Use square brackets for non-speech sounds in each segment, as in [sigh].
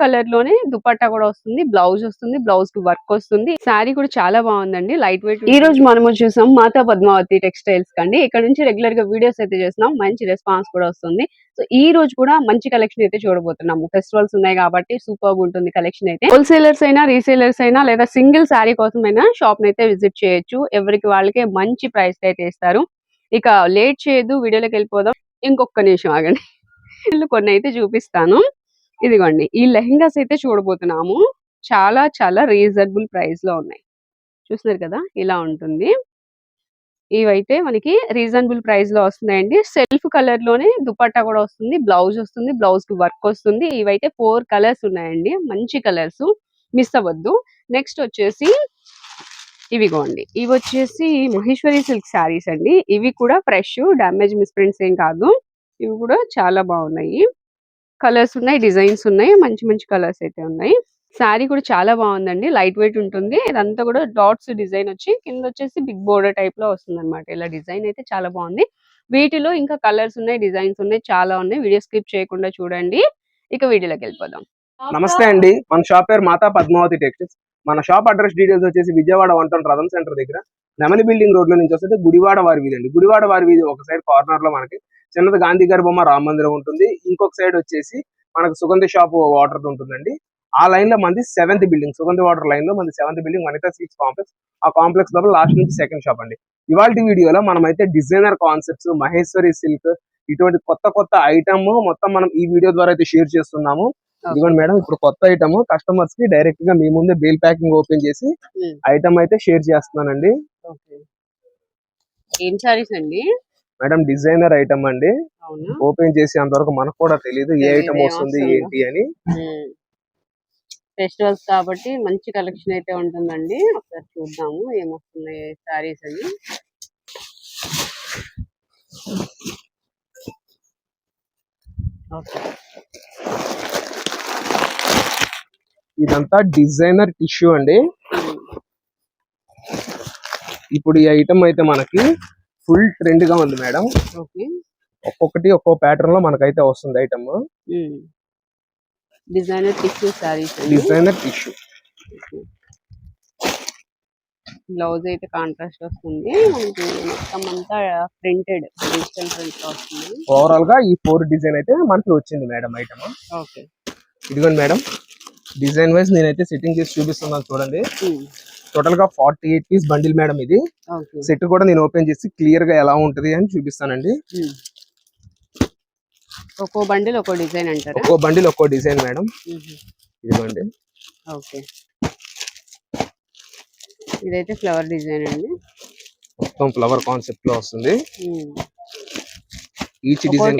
కలర్లోనే దుపట్టా కూడా వస్తుంది బ్లౌజ్ వస్తుంది బ్లౌజ్కి వర్క్ వస్తుంది. శారీ కూడా చాలా బాగుందండి లైట్ వెయిట్ ఈ రోజు మనము చూసాం మాతా పద్మావతి టెక్స్టైల్స్ కండి. ఇక్కడ నుంచి రెగ్యులర్గా వీడియోస్ అయితే చేస్తున్నాం మంచి రెస్పాన్స్ కూడా వస్తుంది. సో ఈ రోజు కూడా మంచి కలెక్షన్ అయితే చూడబోతున్నాము. ఫెస్టివల్స్ ఉన్నాయి కాబట్టి సూపర్ ఉంటుంది కలెక్షన్ అయితే. హోల్సేలర్స్ అయినా రీసేలర్స్ అయినా లేదా సింగిల్ శారీ కోసం అయినా షాప్ అయితే విజిట్ చేయొచ్చు. ఎవరికి వాళ్ళకే మంచి ప్రైస్ అయితే ఇస్తారు. ఇక లేట్ చేయొద్దు వీడియోలోకి వెళ్ళిపోదాం. ఇంకొక నిమిషం ఆగండి. [laughs] కొన్ని అయితే చూపిస్తాను. ఇదిగోండి ఈ లెహంగాస్ అయితే చూడబోతున్నాము. చాలా చాలా రీజనబుల్ ప్రైస్లో ఉన్నాయి. చూస్తున్నారు కదా ఇలా ఉంటుంది. ఇవైతే మనకి రీజనబుల్ ప్రైస్లో వస్తున్నాయండి. సెల్ఫ్ కలర్లోనే దుపట్టా కూడా వస్తుంది బ్లౌజ్ వస్తుంది బ్లౌజ్కి వర్క్ వస్తుంది. ఇవైతే ఫోర్ కలర్స్ ఉన్నాయండి మంచి కలర్స్. మిస్ అవ్వద్దు. నెక్స్ట్ వచ్చేసి ఇవిగోండి. ఇవి వచ్చేసి మహేశ్వరి సిల్క్ శారీస్ అండి. ఇవి కూడా ఫ్రెష్ డామేజ్ మిస్ప్రింట్స్ ఏం కాదు. ఇవి కూడా చాలా బాగున్నాయి. కలర్స్ ఉన్నాయి డిజైన్స్ ఉన్నాయి మంచి మంచి కలర్స్ అయితే ఉన్నాయి. శారీ కూడా చాలా బాగుందండి లైట్ వెయిట్ ఉంటుంది. ఇదంతా కూడా డాట్స్ డిజైన్ వచ్చి కింద వచ్చేసి బిగ్ బోర్డర్ టైప్లో వస్తుంది అనమాట ఇలా డిజైన్ అయితే చాలా బాగుంది. వీటిలో ఇంకా కలర్స్ ఉన్నాయి డిజైన్స్ ఉన్నాయి చాలా ఉన్నాయి. వీడియో స్కిప్ చేయకుండా చూడండి. ఇక వీడియోలోకి వెళ్ళిపోదాం. నమస్తే అండి. మన షాప్ పేరు మాతా పద్మావతి టెక్స్టైల్స్. మన షాప్ అడ్రస్ డీటెయిల్స్ వచ్చేసి విజయవాడ వన్ టౌన్ రథం సెంటర్ దగ్గర. నెమలి బిల్డింగ్ రోడ్లో నుంచి వస్తే గుడివాడ వారి వీధి అండి. గుడివాడ వారి వీధి ఒక సైడ్ కార్నర్లో మనకి చిన్నది గాంధీ గారి బొమ్మ రామ మందిరం ఉంటుంది. ఇంకొక సైడ్ వచ్చేసి మనకు సుగంధి షాప్ వాటర్ ఉంటుందండి. ఆ లైన్లో మంది సెవెంత్ బిల్డింగ్ సుగంధి వాటర్ లైన్లో మంది seventh building Vanitha six complex ఆ కాంప్లెక్స్ లోపల లాస్ట్ నుంచి సెకండ్ షాప్ అండి. ఇవాళ వీడియోలో మనం అయితే డిజైనర్ కాన్సెప్ట్స్ మహేశ్వరి సిల్క్ ఇటువంటి కొత్త కొత్త ఐటమ్ మొత్తం మనం ఈ వీడియో ద్వారా అయితే షేర్ చేస్తున్నాము. ఇదిగోండి మేడం ఇప్పుడు కొత్త ఐటమ్ కస్టమర్స్కి డైరెక్ట్గా మీ ముందే బేల్ ప్యాకింగ్ ఓపెన్ చేసి Hmm. ఐటమ్ అయితే షేర్ చేస్తున్నానండి. ఏం శారీస్ అండి? మేడం డిజైనర్ ఐటమ్ అండి. ఓపెన్ చేసి అంతవరకు మనకు కూడా తెలియదు ఏ ఐటమ్ వస్తుంది. ఏంటి అని. ఫెస్టివల్స్ కాబట్టి మంచి కలెక్షన్ అయితే ఉంటుందండి. ఒకసారి చూద్దాము ఏమొస్తున్నాయి శారీస్ అని. ఇదంతా డిజైనర్ టిష్యూ అండి. ఇప్పుడు ఈ ఐటమ్ అయితే మనకి ఫుల్ ట్రెండ్గా ఉంది మేడం. ఓకే. ఒక్కొక్కటి ఒక్కో ప్యాటర్న్లో మనకైతే వస్తుంది ఐటమ్ డిజైనర్ టిష్యూ అండి. డిజైనర్ టిష్యూ బ్లౌజ్ అయితే కాంట్రాస్ట్ వస్తుంది. మనకి మొత్తం అంతా ప్రింటెడ్ డిజిటల్ ప్రింట్ వస్తుంది. ఓవరాల్గా ఈ ఫోర్ డిజైన్ అయితే మనకి వచ్చింది మేడం ఐటమ్ ఓకే. ఇదిగోండి మేడం. డిజైన్ వైజ్ నేనైతే సెట్టింగ్ చేసి చూపిస్తున్నాను చూడండి. టోటల్గా forty eight piece bundle madam ఇది సెట్ కూడా నేను ఓపెన్ చేసి క్లియర్గా ఎలా ఉంటది అని చూపిస్తానండి. ఒక్కో బండిల్ ఒక్కో డిజైన్ అంటారా? ఒక్కో బండిల్ ఒక్కో డిజైన్ మేడం ఇదిగోండి. ఓకే ఇదైతే ఫ్లవర్ డిజైన్ అండి. మొత్తం ఫ్లవర్ కాన్సెప్ట్లో వస్తుంది. ఈచ్ డిజైన్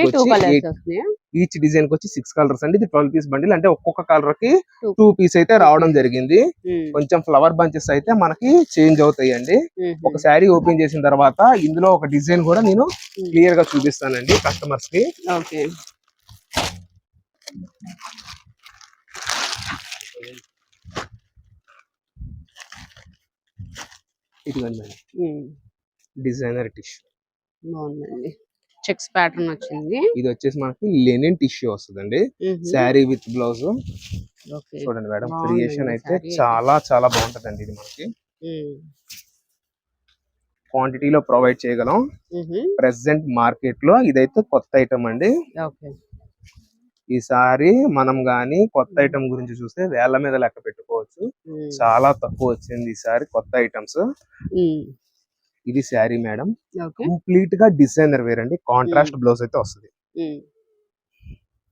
ఈచ్ డిజైన్కి వచ్చి సిక్స్ కలర్స్ అండి ఇది ట్వెల్వ్ పీస్ బండిల్ అంటే ఒక్కొక్క కలర్కి. టూ పీస్ అయితే రావడం జరిగింది ఉమ్. కొంచెం ఫ్లవర్ బంచెస్ అయితే మనకి చేంజ్ అవుతాయి అండి ఉమ్. ఒక శారీ ఓపెన్ చేసిన తర్వాత ఇందులో ఒక డిజైన్ కూడా నేను. క్లియర్గా చూపిస్తానండి కస్టమర్స్కి ఇదిగోండి. డిజైనర్ టిష్యూ బాగుందండి చెక్స్ ప్యాటర్న్ వచ్చింది ఇది వచ్చేసి మనకి లెనిన్ టిష్యూ వస్తుందండి. శారీ విత్ బ్లౌజ్ చూడండి మేడం క్రియేషన్ అయితే. చాలా చాలా బాగుంటదండి ఇది మనకి. క్వాంటిటీలో ప్రొవైడ్ చేయగలం. ప్రెసెంట్ మార్కెట్లో ఇదైతే కొత్త ఐటమ్ అండి ఈసారి మనం గాని కొత్త ఐటమ్ గురించి చూస్తే వేళ్ళ మీద లెక్క పెట్టుకోవచ్చు. చాలా తక్కువ వచ్చింది ఈసారి కొత్త ఐటమ్స్. ఇది శారీ మేడం. కంప్లీట్గా డిజైనర్ వేర్ అండి. కాంట్రాస్ట్ బ్లౌజ్ అయితే వస్తుంది.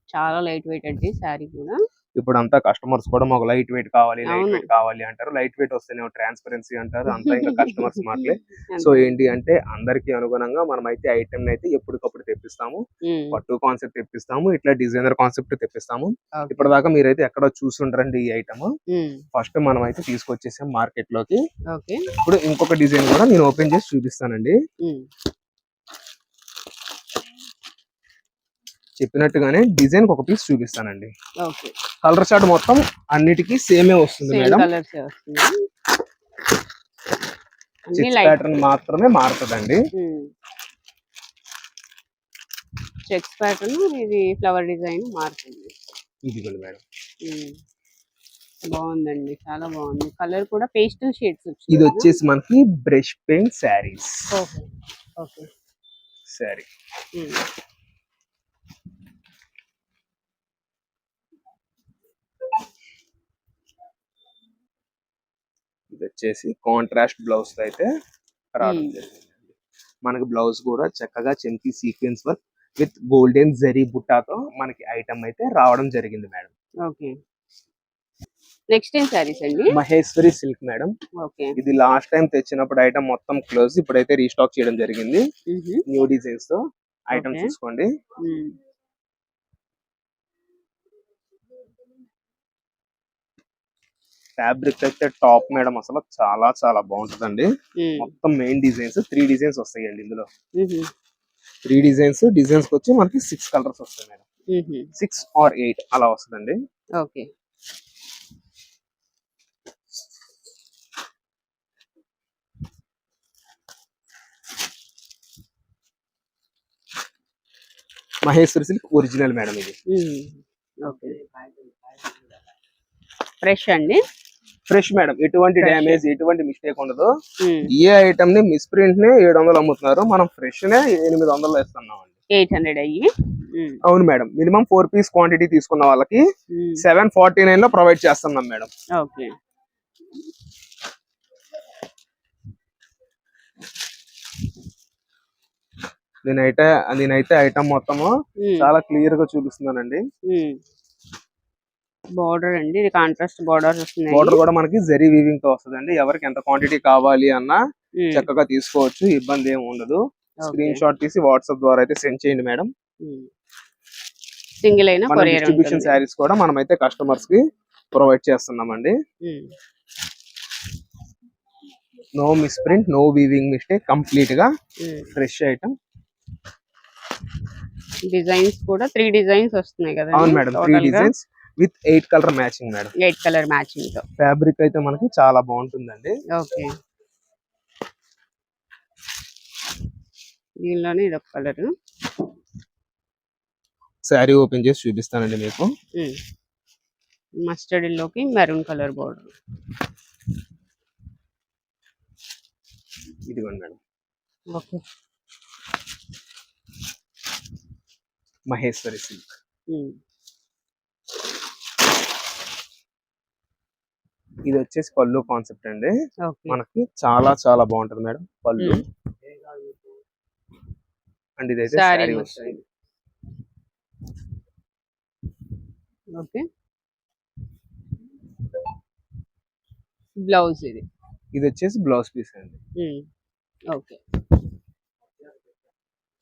చాలా లైట్ వెయిట్ అండి శారీ కూడా. ఇప్పుడు అంతా కస్టమర్స్ కూడా మాకు లైట్ వెయిట్ కావాలి లైట్. వెయిట్ కావాలి అంటారు. లైట్ వెయిట్ వస్తేనే ట్రాన్స్పరెన్సీ అంటారు. అంతా ఇంకా కస్టమర్స్ [laughs] మాటలే. సో ఏంటి అంటే అందరికి అనుగుణంగా మనం అయితే ఐటమ్ అయితే ఎప్పటికప్పుడు తెప్పిస్తాము. పట్టు కాన్సెప్ట్ తెప్పిస్తాము. ఇట్లా డిజైనర్ కాన్సెప్ట్ తెప్పిస్తాము. ఇప్పటిదాకా మీరైతే ఎక్కడో చూసుంటారండి ఈ ఐటమ్. ఫస్ట్ మనం అయితే తీసుకొచ్చేసాం మార్కెట్లోకి ఇప్పుడు ఇంకొక డిజైన్ కూడా నేను ఓపెన్ చేసి చూపిస్తానండి. చెప్పినట్టుగానే డిజైన్ ఒక పీస్ చూపిస్తానండి. ఓకే. కలర్ చార్ట్ మొత్తం అన్నిటికీ సేమే వస్తుంది మేడం. ప్యాటర్న్ మాత్రమే మారుతుందండి. చెక్స్ ప్యాటర్న్ ఇది ఫ్లవర్ డిజైన్ మారుతుంది. ఇదిగోండి మేడం. బాగుందండి చాలా బాగుంది. కలర్ కూడా పేస్టల్ షేడ్స్ ఇది వచ్చేసి మనకి brush paint sarees okay. Okay saree ఇది వచ్చేసి కాంట్రాస్ట్ బ్లౌజ్ అయితే రావడం Hmm. జరిగింది మనకి బ్లౌజ్ కూడా చక్కగా చెంకి sequence work with golden zari బుట్టాతో మనకి ఐటమ్ అయితే రావడం జరిగింది మేడం ఓకే నెక్స్ట్ ఏం శారీస్ అండి? మహేశ్వరి సిల్క్ మేడం ఓకే ఇది లాస్ట్ టైం తెచ్చినప్పుడు ఐటమ్ మొత్తం క్లోజ్ ఇప్పుడైతే రీస్టాక్ చేయడం జరిగింది. న్యూ డిజైన్స్తో ఐటమ్. చూసుకోండి. ఫ్యాబ్రిక్ అయితే టాప్ మేడం అసలు చాలా చాలా బాగుంటుందండి. మొత్తం మెయిన్ డిజైన్స్ త్రీ డిజైన్స్ వస్తాయండి ఇందులో. త్రీ డిజైన్స్ డిజైన్స్ వచ్చి మనకి సిక్స్ కలర్స్ వస్తాయి మేడం. సిక్స్ ఆర్ ఎయిట్ అలా వస్తుందండి okay Maheshwari silk original madam ఇది. ఓకే ఫ్రెష్ అండి ఫ్రెష్ మేడం ఎటువంటి. డ్యామేజ్ ఎటువంటి మిస్టేక్ ఉండదు. ఏ ఐటమ్ని మిస్ప్రింట్ని ఏడు వందలు అమ్ముతున్నారు మనం ఫ్రెష్ నే ఎనిమిది వందలు ఇస్తున్నాం అండి ఎయిట్ హండ్రెడ్ అయ్యి మ్మ్. అవును madam minimum four piece quantity తీసుకున్న వాళ్ళకి. సెవెన్ ఫార్టీ నైన్లో ప్రొవైడ్ చేస్తున్నాం మేడం ఓకే నేనైతే నేనైతే ఐటమ్ మొత్తము మ్మ్. చాలా క్లియర్గా చూపిస్తున్నానండి బార్డర్ అండి. ఇది కాంట్రాస్ట్ బార్డర్ వస్తున్నాయి. బోర్డర్ కూడా మనకి జరీ వీవింగ్తో వస్తుందండి. ఎవరికి ఎంత క్వాంటిటీ కావాలి అన్నా. చక్కగా తీసుకోవచ్చు. ఇబ్బంది ఏమి ఉండదు. స్క్రీన్ షాట్ తీసి వాట్సాప్ ద్వారా అయితే సెండ్ చేయండి మేడం. సింగిల్ అయినా డిస్ట్రిబ్యూషన్ శారీస్ కూడా మనం అయితే కస్టమర్స్కి ప్రొవైడ్ చేస్తున్నామండి. No misprint no weaving mistake కంప్లీట్గా. ఫ్రెష్ ఐటమ్ డిజైన్స్ కూడా త్రీ డిజైన్స్ వస్తున్నాయి కదా అవును madam three designs with eight colour matching madam. Eight colour మ్యాచింగ్తో. Fabric అయితే మనకి చాలా బాగుంటుందండి. ఓకే. దీనిలోనే ఇది ఒక కలర్. శారీ ఓపెన్ చేసి చూపిస్తానండి మీకు. మస్టర్డ్లోకి మెరూన్ కలర్ బార్డర్ ఇదిగోండి మేడం. ఓకే. మహేశ్వరి సిల్క్. ఇది వచ్చేసి పళ్ళు కాన్సెప్ట్ అండి. మనకి చాలా చాలా బాగుంటది మేడం పళ్ళు. అండ్ ఇదైతే శారీ. వస్తుంది. ఓకే. బ్లౌజ్ ఇది. ఇది వచ్చేసి బ్లౌజ్ పీస్ అండి. ఓకే.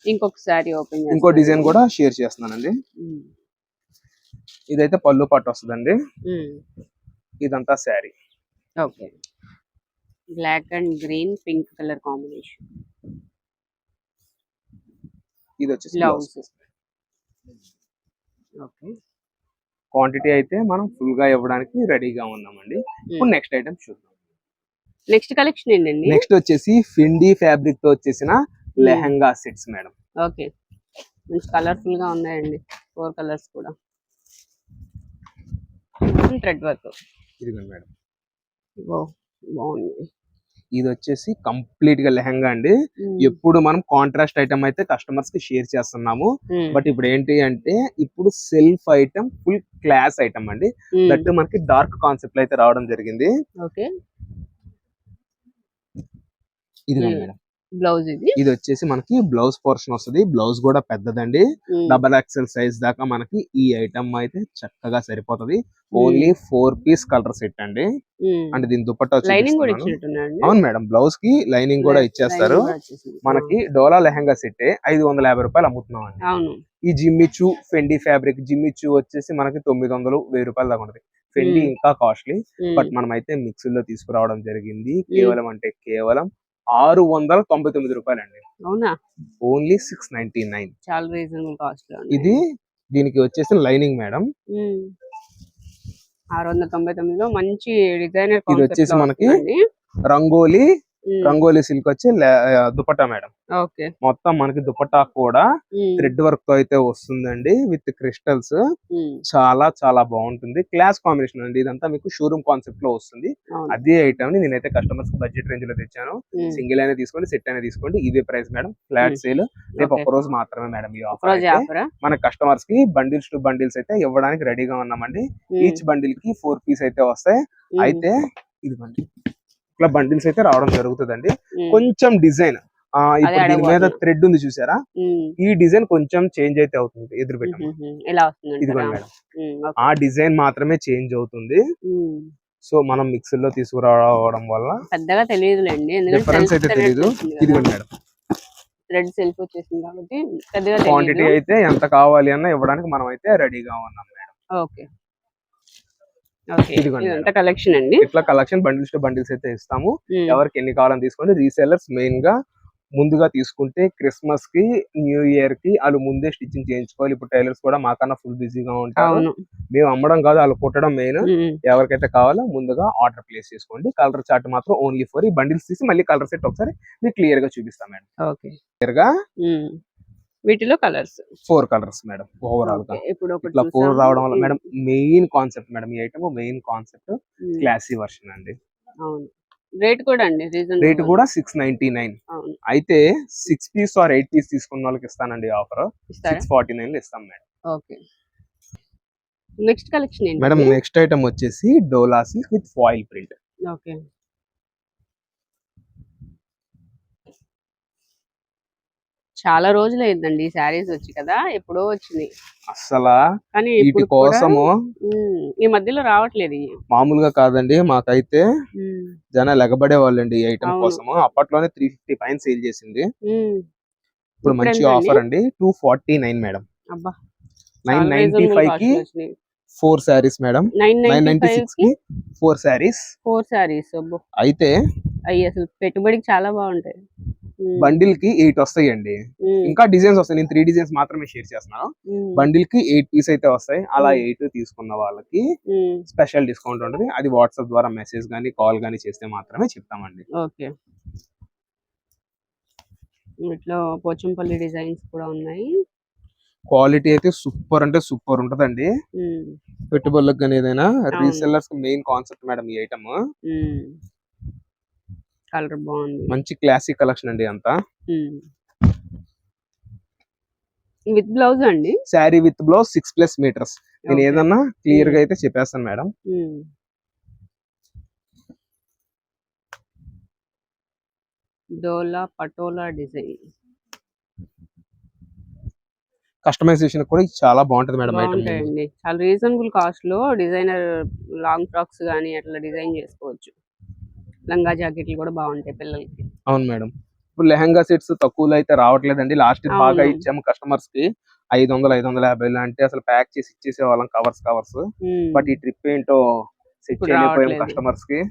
ఇంకొక శారీ ఓపెన్ ఇంకో డిజైన్ కూడా షేర్ చేస్తున్నానండి. ఇదైతే పళ్ళు పట్టు వస్తుందండి. ఇదంతా sari. Okay. Black and green pink colour combination. ఇది వచ్చేసి బ్లౌజ్. ఓకే. క్వాంటిటీ అయితే మనం ఫుల్గా ఇవ్వడానికి రెడీగా ఉన్నామండి. ఇప్పుడు నెక్స్ట్ ఐటమ్ చూద్దాం. నెక్స్ట్ కలెక్షన్ ఏంటండి? నెక్స్ట్ వచ్చేసి ఫిండీ ఫ్యాబ్రిక్తో వచ్చేసిన లెహంగా సెట్స్ మేడం. ఓకే. మంచి కలర్ఫుల్గా ఉన్నాయండి. ఫోర్ కలర్స్ కూడా. Thread work. ఇదిగోండి మేడం. బాగుంది. ఇది వచ్చేసి కంప్లీట్గా లెహంగా అండి. ఎప్పుడు మనం కాంట్రాస్ట్ ఐటమ్ అయితే కస్టమర్స్కి షేర్ చేస్తున్నాము. బట్ ఇప్పుడు ఏంటి అంటే ఇప్పుడు self item full class item అండి. దట్ మనకి డార్క్ కాన్సెప్ట్ అయితే రావడం జరిగింది. ఓకే. ఇది. మేడం. బ్లౌజ్ ఇది. ఇది వచ్చేసి మనకి బ్లౌజ్ పోర్షన్ వస్తుంది. బ్లౌజ్ కూడా పెద్దదండి. డబల్ ఎక్సెల్ సైజ్ దాకా మనకి ఈ ఐటమ్ అయితే చక్కగా సరిపోతది. Only four piece colour set అండి. అంటే దీని దుపట్టా అవును మేడం బ్లౌజ్కి లైనింగ్ కూడా ఇచ్చేస్తారు. మనకి డోలా లెహంగా సెట్ ఐదు వందల యాభై రూపాయలు అమ్ముతున్నాం అండి ఈ జిమ్మిచు ఫెండి ఫ్యాబ్రిక్ జిమ్మిచు వచ్చేసి మనకి తొమ్మిది వందలు వెయ్యి రూపాయల దాకా ఉంటుంది. ఫెండి. ఇంకా కాస్ట్లీ. బట్ మనం అయితే మిక్సీలో తీసుకురావడం జరిగింది. కేవలం అంటే కేవలం ఆరు వందల తొంభై తొమ్మిది రూపాయలు అండి అవునా? Only six ninety nine. చాలా రీజనబుల్ కాస్ట్. ఇది దీనికి వచ్చేసి లైనింగ్ మేడం. ఆరు వందల తొంభై తొమ్మిదిలో మంచి డిజైనర్ ఇది వచ్చేసి మనకి రంగోలీ రంగోలీ సిల్క్ వచ్చి దుపట్టా మేడం. ఓకే. మొత్తం మనకి దుపట్టా కూడా థ్రెడ్ వర్క్తో అయితే వస్తుందండి విత్ క్రిస్టల్స్. చాలా చాలా బాగుంటుంది. క్లాస్ కాంబినేషన్ అండి. ఇదంతా మీకు షోరూమ్ కాన్సెప్ట్లో వస్తుంది. అదే ఐటమ్ని నేనైతే కస్టమర్స్ బడ్జెట్ రేంజ్లో తెచ్చాను. సింగిల్ అయినా తీసుకోండి సెట్ అయినా తీసుకోండి. ఇదే ప్రైస్ మేడం. ఫ్లాట్. సేల్ రేపు. ఒక్క రోజు మాత్రమే మేడం ఈ ఆఫరా మన కస్టమర్స్కి బండిల్స్ టు బండిల్స్ అయితే ఇవ్వడానికి రెడీగా ఉన్నామండి. ఈచ్ బండిల్కి ఫోర్ పీస్ అయితే వస్తాయి. అయితే ఇదిగోండి. ఇట్లా బండిల్స్ అయితే రావడం జరుగుతుందండి. కొంచెం డిజైన్ ఆ ఇప్పుడు దీని మీద. థ్రెడ్ ఉంది చూసారా? ఈ డిజైన్ కొంచెం చేంజ్ అయితే అవుతుంది ఎదురు ఇదిగోండి మేడం. ఆ డిజైన్ మాత్రమే చేంజ్ అవుతుంది. సో మనం మిక్సర్లో తీసుకురావడం వల్ల పెద్దగా తెలియదులేండి. డిఫరెన్స్ అయితే తెలియదు ఇదిగోండి మేడం. థ్రెడ్ సెల్ఫ్ వచ్చేసింది కాబట్టి పెద్దగా క్వాంటిటీ అయితే ఎంత కావాలి అన్న ఇవ్వడానికి మనం అయితే రెడీగా ఉన్నాం మేడం. ఓకే. ఇదంతా కలెక్షన్ అండి. ఇట్లా కలెక్షన్ బండిల్స్ టు బండిల్స్ అయితే ఇస్తాము. ఎవరికి ఎన్ని కావాలని తీసుకోండి రీసెల్లర్స్ మెయిన్గా ముందుగా తీసుకుంటే క్రిస్మస్కి న్యూ ఇయర్కి వాళ్ళు ముందే స్టిచ్చింగ్ చేయించుకోవాలి. ఇప్పుడు టైలర్స్ కూడా మాకన్నా ఫుల్ బిజీగా ఉంటారు. మేము అమ్మడం కాదు వాళ్ళు కుట్టడం మెయిన్ ఎవరికైతే కావాలో ముందుగా ఆర్డర్ ప్లేస్ చేసుకోండి. కలర్ చార్ట్ మాత్రం ఓన్లీ ఫర్ ఈ బండిల్స్ తీసి మళ్ళీ కలర్ సెట్ ఒకసారి మీకు క్లియర్గా చూపిస్తాం మేడం. ఓకే. క్లియర్గా. వీటిలో కలర్స్. ఫోర్ కలర్స్ మేడం ఓవరాల్గా. ఇప్పుడు ఇట్లా ఫోర్. రావడం వల్ల మేడం మెయిన్ కాన్సెప్ట్ మేడం ఈ item main concept classy version అండి. అవును. రేట్ కూడా అండి రీజన్ రేట్ కూడా సిక్స్ నైన్టీ నైన్ అవును. అయితే six piece or eight piece తీసుకున్న వాళ్ళకి ఇస్తానండి ఆఫర్ సిక్స్ ఫార్టీ నైన్ ఇస్తాం మేడం ఓకే నెక్స్ట్ కలెక్షన్ ఏంటి? మేడం నెక్స్ట్ ఐటమ్ వచ్చేసి Dola silk with foil print okay చాలా రోజులు అయిందండి ఈ శారీస్ వచ్చి కదా ఎప్పుడో వచ్చినాయి అస్సలు? కానీ వీటి కోసము? ఈ మధ్యలో రావట్లేదు. మామూలుగా కాదండి మాకైతే జనాలు ఎగబడే వాళ్ళండి ఈ ఐటమ్. కోసము. అప్పట్లోనే త్రీ ఫిఫ్టీ పైన సేల్ చేసింది. ఇప్పుడు మంచి? ఆఫర్ అండి two forty nine madam. Nine ninety ఫైవ్కి. Four saris madam. Nine nine ninety సిక్స్కి ఫోర్ శారీస్ ఫోర్ శారీస్ అయితే అవి అసలు పెట్టుబడికి చాలా బాగుంటాయి. బండిల్కి ఎయిట్ వస్తాయండి. ఉమ్, ఇంకా డిజైన్స్ వస్తాయి. నేను త్రీ డిజైన్స్ మాత్రమే షేర్ చేస్తున్నాను. బండిల్కి ఎయిట్ పీస్ అయితే వస్తాయి. అలా. ఎయిట్ తీసుకున్న వాళ్ళకి స్పెషల్ డిస్కౌంట్ ఉంటుంది. అది వాట్సాప్ ద్వారా మెసేజ్ గానీ కాల్ గానీ చేస్తే మాత్రమే చెప్తామండి. ఓకే. ఇట్లా పోచంపల్లి డిజైన్స్ కూడా ఉన్నాయి. క్వాలిటీ అయితే సూపర్ అంటే సూపర్ ఉంటదండి. పెట్టుబడులకు కానీ ఏదైనా రీసెల్లర్స్ మెయిన్ కాన్సెప్ట్ మేడం ఈ ఐటమ్. కలర్ బాగుంది. మంచి క్లాసిక్ కలెక్షన్ అండి అంతా. విత్ బ్లౌజ్ అండి? Sari with blouse six plus metres. నేను. ఏదన్నా క్లియర్గా అయితే చెప్పేస్తాను madam. Dola Patola design. Customisation కూడా చాలా బాగుంటది మేడం చాలా రీజనబుల్ కాస్ట్లో డిజైనర్ లాంగ్ ఫ్రాక్స్ కానీ అట్లా డిజైన్ చేసుకోవచ్చు. లంగా జాకెట్లు కూడా బాగుంటాయి పిల్లలకి. అవును మేడం. ఇప్పుడు లెహంగా సెట్స్ తక్కువలో అయితే రావట్లేదండి. లాస్ట్ బాగా. ఇచ్చాము కస్టమర్స్కి. ఐదు వందలు ఐదు వందల యాభై అంటే అసలు ప్యాక్ చేసి ఇచ్చేసే వాళ్ళం కవర్స్ కవర్స్. బట్ ఈ ట్రిప్ ఏంటో సెట్ చేయలేకపోయాం. కస్టమర్స్కి.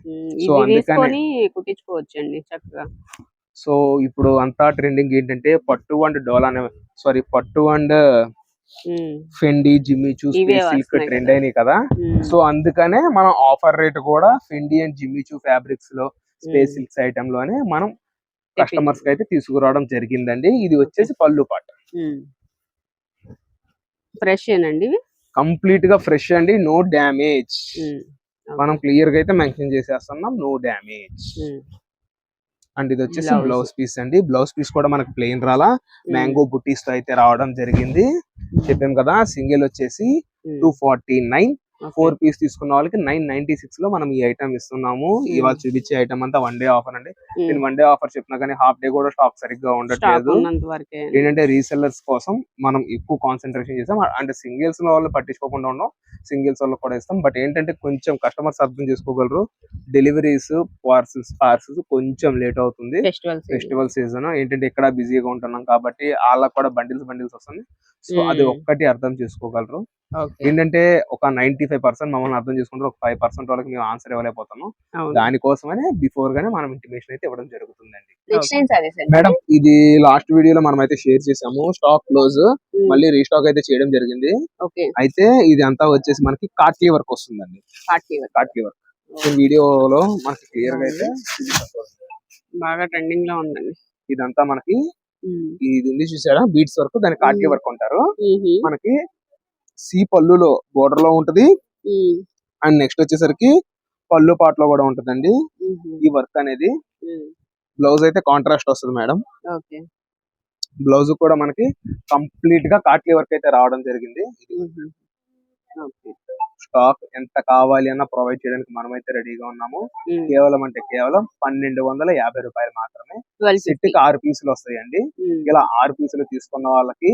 సో అందుకనే- తీసుకొని కుట్టించుకోవచ్చు అండి చక్కగా. సో ఇప్పుడు అంతా ట్రెండింగ్ ఏంటంటే పట్టు అండ్ డోలా సారీ పట్టు అండ్ ఫెండి జిమ్మి చూ ఇవే సిల్క్ ట్రెండ్. అయినాయి కదా. సో అందుకనే మనం ఆఫర్ రేట్ కూడా Fendi and Jimmy Choo ఫ్యాబ్రిక్స్లో space silks ఐటమ్లోనే మనం కస్టమర్స్కి అయితే తీసుకురావడం జరిగిందండి. ఇది వచ్చేసి పళ్ళు పాట. ఫ్రెష్ ఇవి? కంప్లీట్గా ఫ్రెష్ అండి. నో డ్యామేజ్ మనం క్లియర్గా అయితే మెన్షన్ చేసేస్తున్నాం. నో డ్యామేజ్ అండ్ ఇది వచ్చేసి. బ్లౌజ్ పీస్ అండి. బ్లౌజ్ పీస్ కూడా మనకి ప్లెయిన్ రాలా. మ్యాంగో బుట్టీస్తో అయితే రావడం జరిగింది. చెప్పాం కదా సింగిల్ వచ్చేసి two forty nine. Four piece తీసుకున్న వాళ్ళకి నైన్ నైన్టీ సిక్స్లో మనం ఈ ఐటమ్ ఇస్తున్నాము. ఇవాళ చూపించే ఐటమ్ అంతా వన్ డే ఆఫర్ అండి. ఉమ్, నేను వన్ డే ఆఫర్ చెప్పినా కానీ హాఫ్ డే కూడా స్టాక్ సరిగ్గా ఉండట్లేదు. ఏంటంటే రీసెల్లర్స్ కోసం మనం ఎక్కువ కాన్సన్ట్రేషన్ చేస్తాం అంటే సింగిల్స్ వాళ్ళు పట్టించుకోకుండా ఉన్నాం సింగిల్స్ వాళ్ళు కూడా ఇస్తాం. బట్ ఏంటంటే కొంచెం కస్టమర్స్ అర్థం చేసుకోగలరు. డెలివరీస్ పార్సల్స్ పార్సల్స్ కొంచెం లేట్ అవుతుంది. Festival season. ఏంటంటే ఇక్కడ బిజీగా ఉంటున్నాం కాబట్టి వాళ్ళకి కూడా బండిల్స్ బండిల్స్ వస్తుంది. సో అది Hmm. ఒక్కటి అర్థం చేసుకోగలరు. ఏంటంటే ఒక నైన్టీ ఫైవ్ పర్సెంట్ మమ్మల్ని అర్థం చేసుకుంటారు. ఒక ఫైవ్ పర్సెంట్ వాళ్ళకి మేము ఆన్సర్ ఇవ్వలేకపోతున్నాం. అవును. దానికోసమనే బిఫోర్ గానే మనం ఇంటిమేషన్ అయితే ఇవ్వడం జరుగుతుందండి. మేడం ఇది లాస్ట్ వీడియోలో మనం అయితే షేర్ చేసాము. Stock close. మళ్ళీ రీస్టాక్ అయితే చేయడం జరిగింది. ఓకే. అయితే ఇది అంతా వచ్చేసి మనకి కాట్లీ వర్క్ వస్తుందండి. కాట్లీ వర్క్. వీడియోలో మనకి క్లియర్గా అయితే. బాగా ట్రెండింగ్లో ఉందండి. ఇదంతా మనకి. ఇది ఉంది చూసారా? బీట్స్ వర్క్ దాని కాట్లీ. వర్క్ అంటారు ఉహు. మనకి సి పళ్ళులో బోర్డర్లో ఉంటది. అండ్ నెక్స్ట్ వచ్చేసరికి పళ్ళు పాటలో కూడా ఉంటదండి. ఈ వర్క్ అనేది. బ్లౌజ్ అయితే కాంట్రాస్ట్ వస్తుంది మేడం. బ్లౌజ్ కూడా మనకి కంప్లీట్గా కాట్లీ వర్క్ అయితే రావడం జరిగింది. స్టాక్ ఎంత కావాలి అన్న ప్రొవైడ్ చేయడానికి మనమైతే రెడీగా ఉన్నాము. కేవలం అంటే కేవలం పన్నెండు వందల యాభై రూపాయలు మాత్రమే. సెట్కి ఆరు పీసులు వస్తాయండి. ఇలా ఆరు పీసులు తీసుకున్న వాళ్ళకి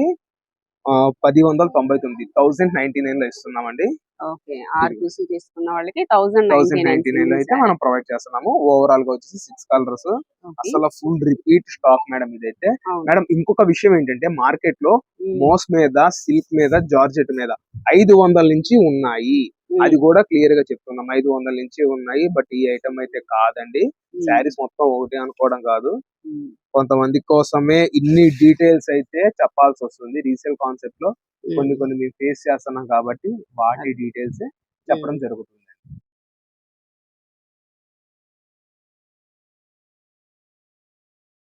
పది వందల తొంభై తొమ్మిది థౌసండ్ నైన్టీ నైన్లో ఇస్తున్నామండి. ఓకే ఆరు పీసులు తీసుకున్న వాళ్ళకి థౌసండ్ థౌసండ్ నైన్టీ నైన్లో అయితే మనం ప్రొవైడ్ చేస్తున్నాము. ఓవరాల్గా వచ్చేసి సిక్స్ కలర్స్ అసలు ఫుల్ రిపీట్ స్టాక్ మేడం ఇదైతే. మేడం ఇంకొక విషయం ఏంటంటే మార్కెట్లో మోస్ మీద సిల్క్ మీద జార్జెట్ మీద ఐదు వందల నుంచి ఉన్నాయి. అది కూడా క్లియర్గా చెప్తున్నాం. ఐదు వందల నుంచి ఉన్నాయి బట్ ఈ ఐటమ్ అయితే కాదండి. శారీస్ మొత్తం ఒకటి అనుకోవడం కాదు. కొంతమంది కోసమే ఇన్ని డీటెయిల్స్ అయితే చెప్పాల్సి వస్తుంది. రీసేల్ కాన్సెప్ట్లో కొన్ని కొన్ని మేము ఫేస్ చేస్తున్నాం కాబట్టి వాటి డీటెయిల్స్ చెప్పడం జరుగుతుంది.